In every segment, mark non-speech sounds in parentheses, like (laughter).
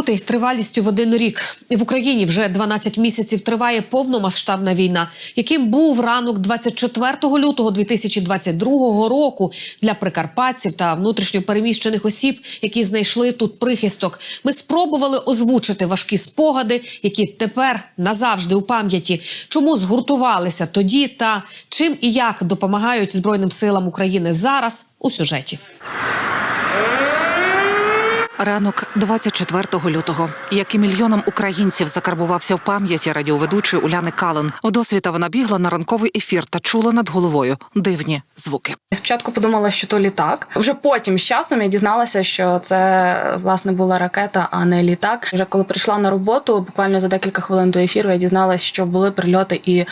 Лютий тривалістю в один рік. В Україні вже 12 місяців триває повномасштабна війна. Яким був ранок 24 лютого 2022 року для прикарпатців та внутрішньопереміщених осіб, які знайшли тут прихисток. Ми спробували озвучити важкі спогади, які тепер назавжди у пам'яті. Чому згуртувалися тоді та чим і як допомагають Збройним силам України зараз у сюжеті. Ранок 24 лютого, як і мільйонам українців, закарбувався в пам'яті радіоведучої Уляни Кален. У досвіта вона бігла на ранковий ефір та чула над головою дивні звуки. Спочатку подумала, що то літак. Вже потім з часом я дізналася, що це власне була ракета, а не літак. Вже коли прийшла на роботу, буквально за декілька хвилин до ефіру, я дізналася, що були прильоти і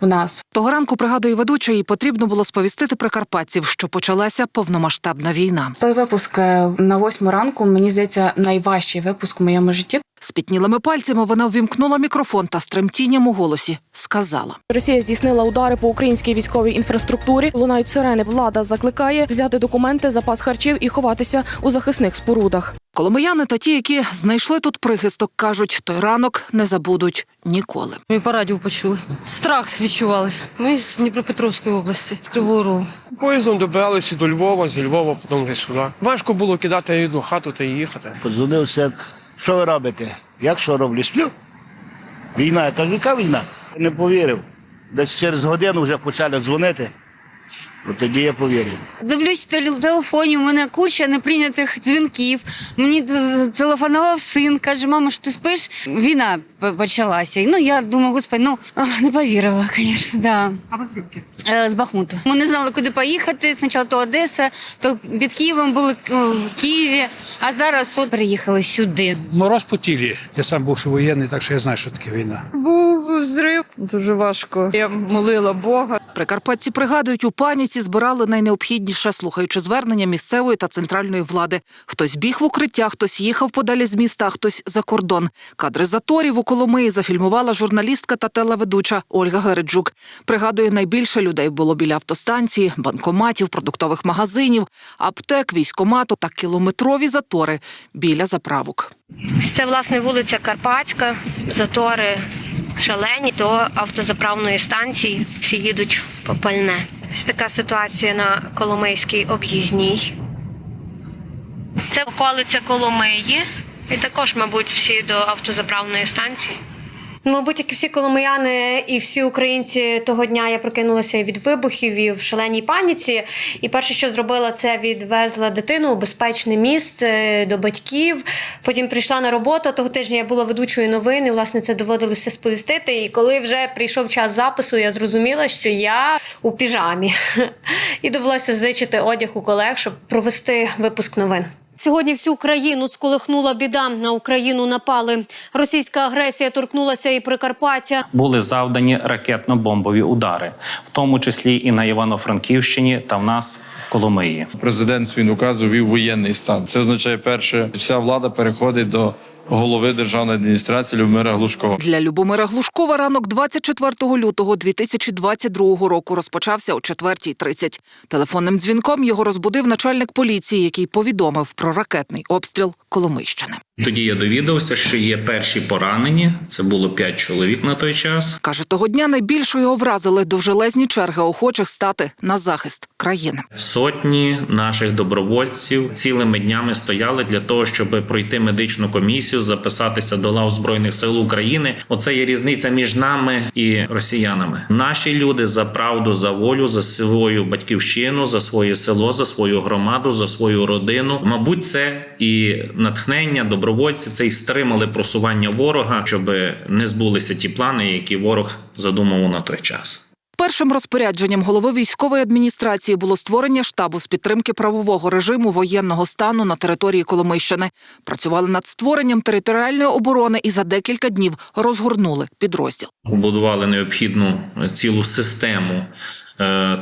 в нас. Того ранку пригадує ведуча, їй потрібно було сповістити прикарпатців, що почалася повномасштабна війна. Той випуск е, на восьму ранку, мені здається, найважчий випуск в моєму житті. Спітнілими пальцями вона ввімкнула мікрофон та з тремтінням у голосі сказала: Росія здійснила удари по українській військовій інфраструктурі. Лунають сирени. Влада закликає взяти документи, запас харчів і ховатися у захисних спорудах. Коломияни та ті, які знайшли тут прихисток, кажуть, той ранок не забудуть ніколи. Ми по радіо почули. Страх відчували. Ми з Дніпропетровської області, з Кривого Рогу. Поїздом добиралися до Львова, зі Львова потім сюди. Важко було кидати одну хату та їхати. Подзвонив син, що ви робите? Як що роблю? Сплю. Війна, я кажу, яка війна? Не повірив. Десь через годину вже почали дзвонити. От тоді я повірив. Дивлюсь в телефоні, у мене куча неприйнятих дзвінків. Мені телефонував син, каже, мама, що ти спиш? Війна почалася. Ну, я думаю, господи, ну не повірила, звісно. Да. А ви звідки? З Бахмуту. Ми не знали, куди поїхати. Спочатку то Одеса, то під Києвом були в Києві, а зараз от переїхали сюди. Мороз по тілі. Я сам бувши воєнний, так що я знаю, що таке війна. Був взрив дуже важко. Я молила Бога. Прикарпатці пригадують, у паніці збирали найнеобхідніше, слухаючи звернення місцевої та центральної влади. Хтось біг в укриття, хтось їхав подалі з міста, а хтось за кордон. Кадри заторів у Коломиї зафільмувала журналістка та телеведуча Ольга Гереджук. Пригадує, найбільше людей було біля автостанції, банкоматів, продуктових магазинів, аптек, військомату та кілометрові затори біля заправок. Це власне вулиця Карпатська, затори шалені до автозаправної станції. Всі їдуть по пальне. Ось така ситуація на Коломийській об'їзній. Це околиця Коломиї. І також, мабуть, всі до автозаправної станції. Мабуть, як і всі коломияни і всі українці того дня я прокинулася від вибухів і в шаленій паніці. І перше, що зробила, це відвезла дитину у безпечне місце до батьків. Потім прийшла на роботу. Того тижня я була ведучою новин, і власне це доводилося сповістити. І коли вже прийшов час запису, я зрозуміла, що я у піжамі. (laughs) І довелося зичити одяг у колег, щоб провести випуск новин. Сьогодні всю країну сколихнула біда. На Україну напали. Російська агресія торкнулася і Прикарпаття. були завдані ракетно-бомбові удари, в тому числі і на Івано-Франківщині та в нас в Коломиї. Президент свій указ ввів воєнний стан. Це означає, перше, вся влада переходить до голови державної адміністрації Любомира Глушкова. Для Любомира Глушкова ранок 24 лютого 2022 року розпочався о 4.30. Телефонним дзвінком його розбудив начальник поліції, який повідомив про ракетний обстріл Коломийщини. Тоді я довідався, що є перші поранені. Це було п'ять чоловік на той час. Каже, того дня найбільше його вразили довжелезні черги охочих стати на захист країни. Сотні наших добровольців цілими днями стояли для того, щоб пройти медичну комісію, записатися до лав збройних сил України. Оце є різниця між нами і росіянами. Наші люди за правду, за волю, за свою батьківщину, за своє село, за свою громаду, за свою родину. Мабуть, це і натхнення добровольці. Це і стримали просування ворога, щоб не збулися ті плани, які ворог задумав на той час. Першим розпорядженням голови військової адміністрації було створення штабу з підтримки правового режиму воєнного стану на території Коломийщини. Працювали над створенням територіальної оборони і за декілька днів розгорнули підрозділ. побудували необхідну цілу систему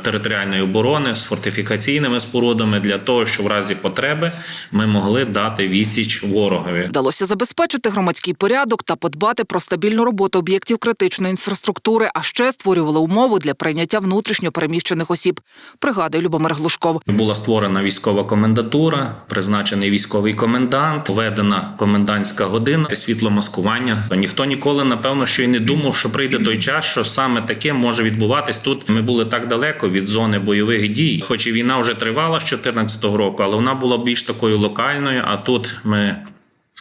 територіальної оборони з фортифікаційними спорудами для того, щоб в разі потреби ми могли дати відсіч ворогові. Вдалося забезпечити громадський порядок та подбати про стабільну роботу об'єктів критичної інфраструктури, а ще створювали умови для прийняття внутрішньо переміщених осіб. Пригадує Любомир Глушков. Була створена військова комендатура, призначений військовий комендант, введена комендантська година, світломаскування. Ніхто ніколи, напевно, що й не думав, що прийде той час, що саме таке може відбуватись тут. Ми були так далеко від зони бойових дій, хоч і війна вже тривала з 2014 року, але вона була більш такою локальною. А тут ми.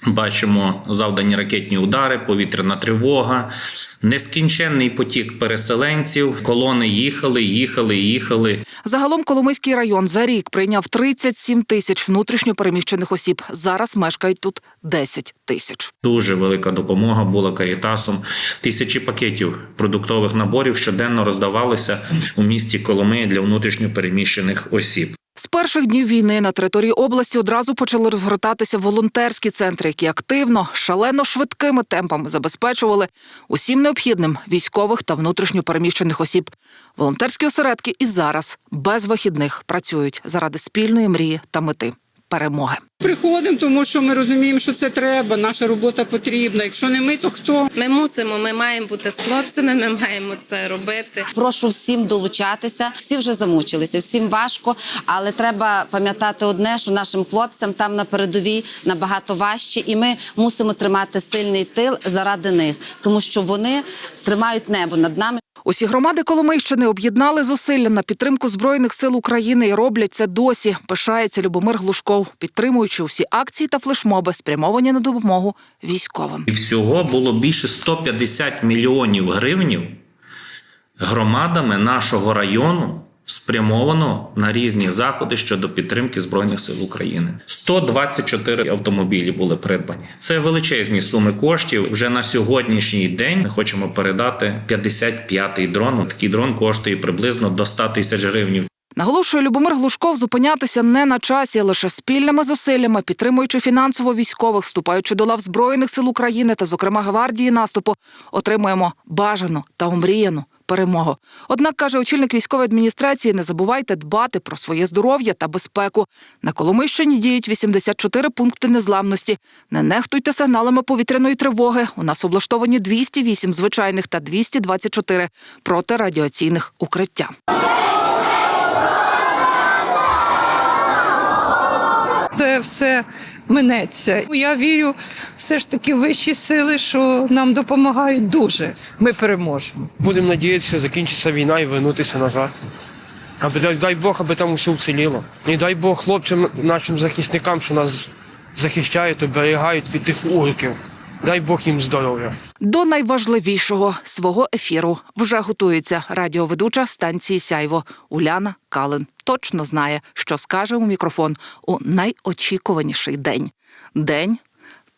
Бачимо завдані ракетні удари, повітряна тривога, нескінченний потік переселенців. Колони їхали, їхали, їхали. Загалом Коломийський район за рік прийняв 37 тисяч внутрішньо переміщених осіб. Зараз мешкають тут 10 тисяч. Дуже велика допомога була карітасом. Тисячі пакетів продуктових наборів щоденно роздавалися у місті Коломиї для внутрішньо переміщених осіб. З перших днів війни на території області одразу почали розгортатися волонтерські центри, які активно, шалено швидкими темпами забезпечували усім необхідним військових та внутрішньопереміщених осіб. Волонтерські осередки і зараз без вихідних працюють заради спільної мрії та мети перемоги. Приходимо, тому що ми розуміємо, що це треба. Наша робота потрібна. Якщо не ми, то хто? Ми мусимо, ми маємо бути з хлопцями, ми маємо це робити. Прошу всім долучатися. Всі вже замучилися, всім важко, але треба пам'ятати одне, що нашим хлопцям там на передовій набагато важче, і ми мусимо тримати сильний тил заради них, тому що вони тримають небо над нами. Усі громади Коломийщини об'єднали зусилля на підтримку збройних сил України і роблять це досі. Пишається Любомир Глушков, підтримуючи усі акції та флешмоби, спрямовані на допомогу військовим. І всього було більше 150 мільйонів гривнів громадами нашого району спрямовано на різні заходи щодо підтримки збройних сил України. 124 автомобілі були придбані. Це величезні суми коштів. Вже на сьогоднішній день ми хочемо передати 55-й дрон. Такий дрон коштує приблизно до 100 тисяч гривень. Наголошує Любомир Глушков зупинятися не на часі, лише спільними зусиллями, підтримуючи фінансово військових, вступаючи до лав збройних сил України та, зокрема, гвардії наступу, отримуємо бажану та омріяну перемогу. Однак каже очільник військової адміністрації: не забувайте дбати про своє здоров'я та безпеку. На Коломийщині діють 84 пункти незламності. Не нехтуйте сигналами повітряної тривоги. У нас облаштовані 208 звичайних та 224 протирадіаційних укриття. Це все минеться. Я вірю все ж таки в вищі сили, що нам допомагають дуже. Ми переможемо. Будемо надіятися, закінчиться війна і вернутися назад. Аби дай, дай Бог, аби там усе вціліло. І дай Бог хлопцям, нашим захисникам, що нас захищають, оберігають від тих урків. Дай Бог їм здоров'я. До найважливішого свого ефіру вже готується радіоведуча станції Сяйво Уляна Калин. Точно знає, що скаже у мікрофон у найочікуваніший день день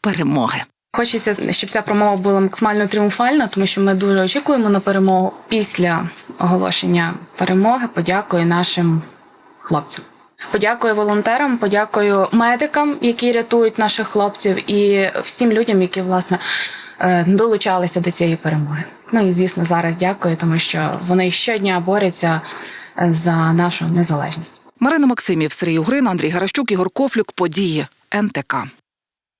перемоги. Хочеться, щоб ця промова була максимально тріумфальна, тому що ми дуже очікуємо на перемогу. Після оголошення перемоги подякую нашим хлопцям. Подякую волонтерам, подякую медикам, які рятують наших хлопців, і всім людям, які власне е, долучалися до цієї перемоги. Ну і звісно, зараз дякую, тому що вони щодня борються е, за нашу незалежність. Марина Максимів, Сергій Угрин, Андрій Гаращук, Ігор Кофлюк. Події НТК.